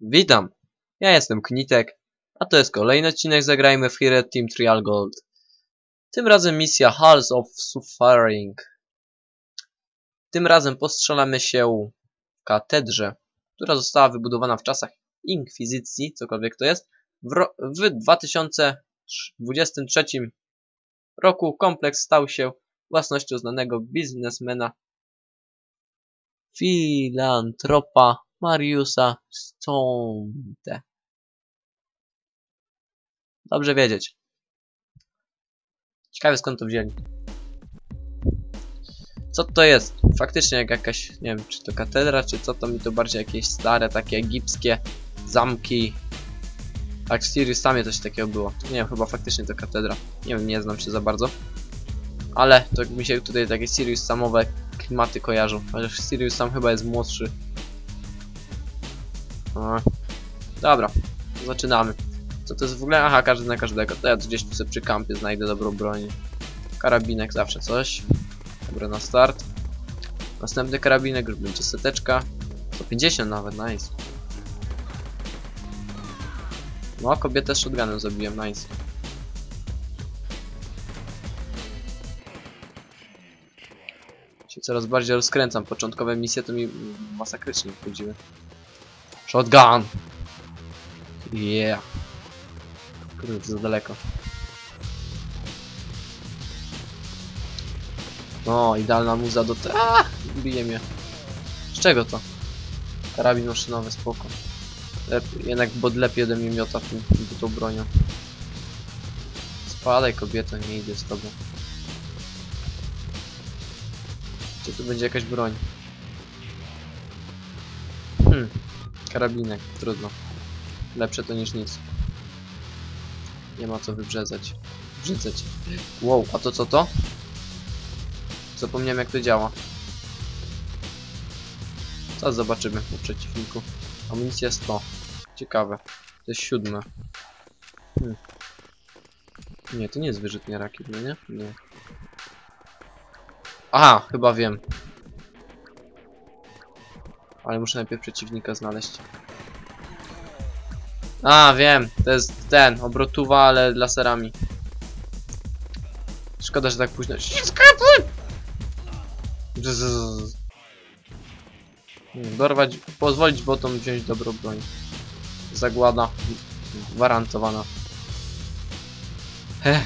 Witam, ja jestem Knitek, a to jest kolejny odcinek Zagrajmy w Hero Team Trial Gold. Tym razem misja Halls of Suffering. Tym razem postrzelamy się w katedrze, która została wybudowana w czasach Inkwizycji, cokolwiek to jest. W, w 2023 roku kompleks stał się własnością znanego biznesmena filantropa Mariusa Stonte. Dobrze wiedzieć. Ciekawe skąd to wzięli. Co to jest? Faktycznie jak jakaś, nie wiem, czy to katedra, czy co to mi to bardziej jakieś stare, takie egipskie zamki. Jak w Sirius Samie coś takiego było. Nie wiem, chyba faktycznie to katedra. Nie wiem, nie znam się za bardzo. Ale to mi się tutaj takie Sirius Samowe klimaty kojarzą. Chociaż Sirius Sam chyba jest młodszy. Dobra, zaczynamy. Co to jest w ogóle? Aha, każdy na każdego. To ja gdzieś tu sobie przy kampie znajdę dobrą broń. Karabinek zawsze coś. Dobra, na start. Następny karabinek, już będzie seteczka. 150 nawet, nice. No, kobietę z shotgunem zabiłem, nice. Się coraz bardziej rozkręcam. Początkowe misje to mi masakrycznie wchodziły. Shotgun! Yeah. Kurde, za daleko. No, idealna muza do te... Aaa! Bije mnie. Z czego to? Karabin maszynowy, spoko. Lep... Jednak bod lepiej ode mnie miota tym, tą bronią. Spadaj kobieto, nie idę z tobą. Czy tu będzie jakaś broń? Hmm. Karabinek, trudno. Lepsze to niż nic. Nie ma co wybrzedzać. Wybrzedzać. Wow, a to co to? Zapomniałem jak to działa. Zaraz zobaczymy u przeciwniku. Amunicja 100. Ciekawe. To jest siódme. Hmm. Nie, to nie jest wyrzutnia rakiet, no nie? Nie. Aha, chyba wiem. Ale muszę najpierw przeciwnika znaleźć. A, wiem. To jest ten. Obrotuwa, ale laserami. Szkoda, że tak późno. Dorwać, pozwolić botom wziąć dobrą broń. Zagłada. Gwarantowana. Heh.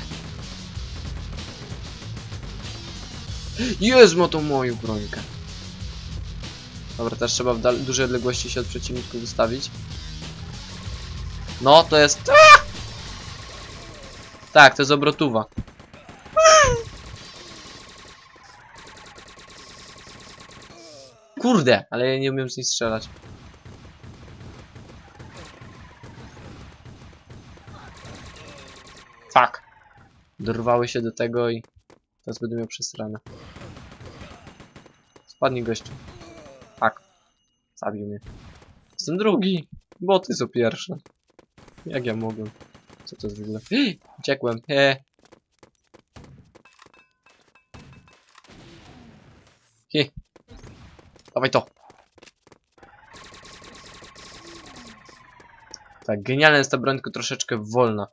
Jest ma tą moją brońkę. Dobra, też trzeba w dużej odległości się od przeciwników wystawić. No, to jest... Tak, to jest obrotuwa. Kurde, ale ja nie umiem z niej strzelać. Fuck. Dorwały się do tego i teraz będę miał przesrane. Spadnij gościu. Zabił mnie. Jestem drugi. Boty są pierwsze. Jak ja mogłem? Co to jest w ogóle? Uciekłem. He. Hi. Dawaj to. Tak, genialna jest ta broń, tylko troszeczkę wolna.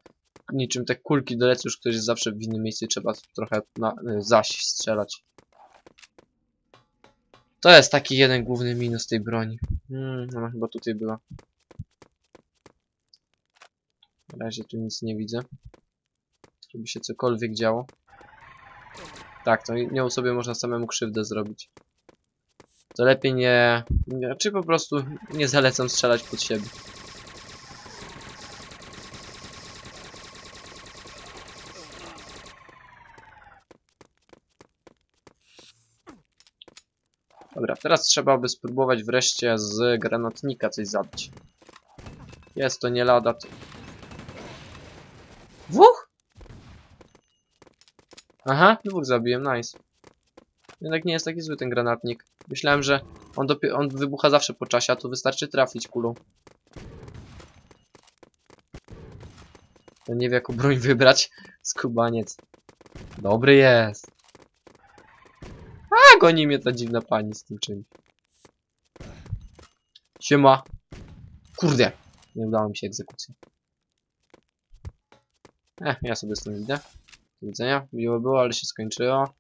Niczym te kulki dolecą, już ktoś zawsze w innym miejscu trzeba trochę na, y, zaś strzelać. To jest taki jeden główny minus tej broni. Hmm, ona chyba tutaj była. Na razie tu nic nie widzę. Żeby się cokolwiek działo. Tak, to nią sobie można samemu krzywdę zrobić. To lepiej nie... nie czy po prostu nie zalecam strzelać pod siebie. Dobra, teraz trzeba by spróbować wreszcie z granatnika coś zabić. Jest to nie lada. To... Dwóch? Aha, dwóch zabiłem, nice. Jednak nie jest taki zły ten granatnik. Myślałem, że on, on wybucha zawsze po czasie, a tu wystarczy trafić kulą. Ja nie wiem jaką broń wybrać. Skubaniec. Dobry jest. Goni mnie ta dziwna pani z tym czymś. Siema. Kurde! Nie udało mi się egzekucja. Eh, ja sobie z tym idę. Do widzenia. Miło było, ale się skończyło.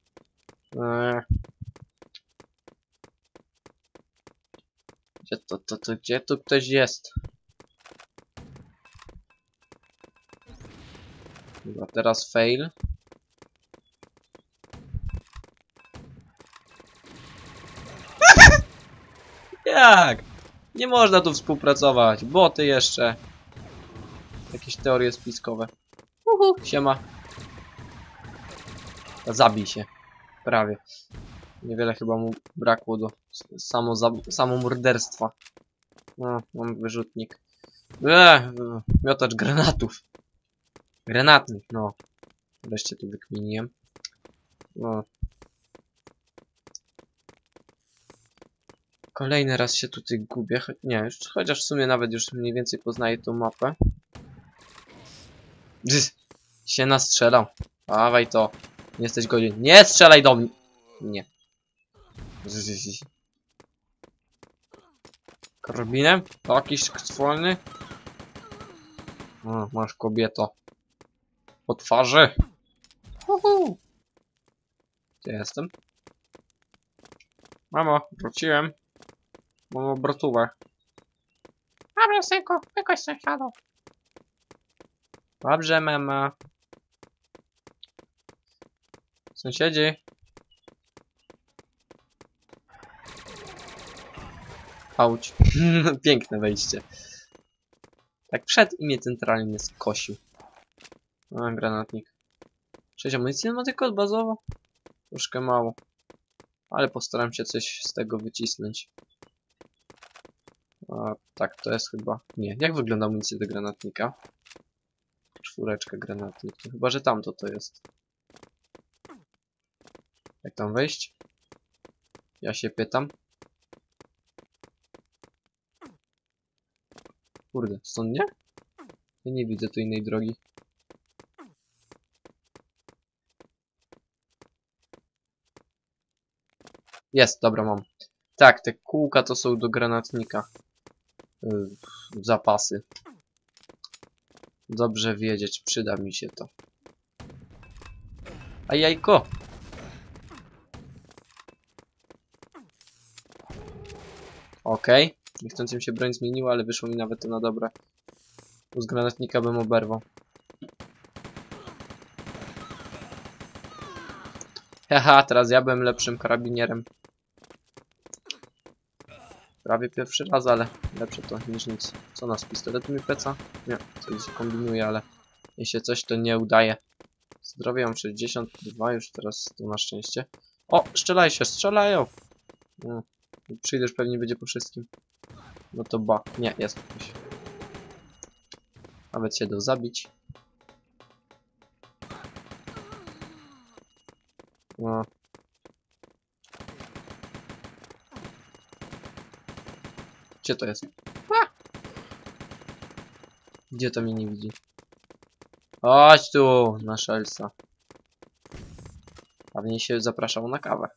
Eee. Gdzie to, to, to, gdzie tu ktoś jest? Dobra, teraz fail. Jak? Nie można tu współpracować. Boty jeszcze. Jakieś teorie spiskowe. Uhu, siema. Zabij się. Prawie. Niewiele chyba mu brakło do samo, zab- samo morderstwa. No, mam wyrzutnik. Eee, miotacz granatów. Granatnik, no. Wreszcie tu wykminiłem. No. Kolejny raz się tutaj gubię. Nie, już, chociaż w sumie nawet już mniej więcej poznaję tą mapę. Bzz, się nastrzelał. Dawaj to. Nie jesteś godzien. Nie strzelaj do mnie. Nie. Bzz. Karabinem? Jakiś wolny? O, masz kobieto. Po twarzy. Uhu. Gdzie jestem? Mamo, wróciłem. Mam obrotówę. Dobra, synku, wykoś sąsiadów. Dobrze, mama. Sąsiedzi. Auć. Piękne wejście. Tak przed i mnie centralnie skosił. A, granatnik. Sześć amunicji ma tylko bazowo? Troszkę mało. Ale postaram się coś z tego wycisnąć. A, tak, to jest chyba... Nie, jak wygląda amunicja do granatnika? Czwóreczka granatnik. To chyba, że tamto to jest. Jak tam wejść? Ja się pytam. Kurde, stąd nie? Ja nie widzę tu innej drogi. Jest, dobra, mam. Tak, te kółka to są do granatnika. Yy, zapasy. Dobrze wiedzieć, przyda mi się to. A jajko! Okej. Niechcący mi się broń zmieniła, ale wyszło mi nawet to na dobre. Z granatnika bym oberwał. Haha, teraz ja byłem lepszym karabinierem. Prawie pierwszy raz, ale lepsze to niż nic. Co nas, pistoletu mi peca? Nie, coś się kombinuje, ale jeśli coś to nie udaje. Zdrowie mam 62 już teraz, to na szczęście. O, strzelaj się, strzelają! No, przyjdziesz pewnie będzie po wszystkim. No to ba, nie, jest ktoś. Nawet się do zabić. No. Gdzie to jest? A! Gdzie to mnie nie widzi? Chodź tu, nasza Elsa. A mnie się zapraszał na kawę.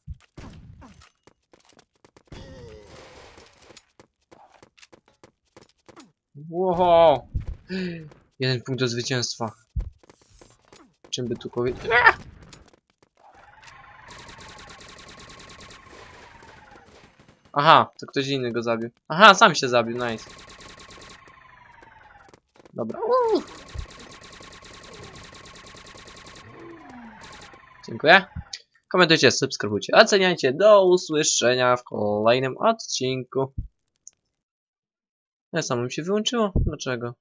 Wow! Jeden punkt do zwycięstwa. Czym by tu kowie... Aha, to ktoś inny go zabił. Aha, sam się zabił, nice. Dobra. Uuu. Dziękuję. Komentujcie, subskrybujcie, oceniajcie. Do usłyszenia w kolejnym odcinku. Ja samo mi się wyłączyło. Dlaczego?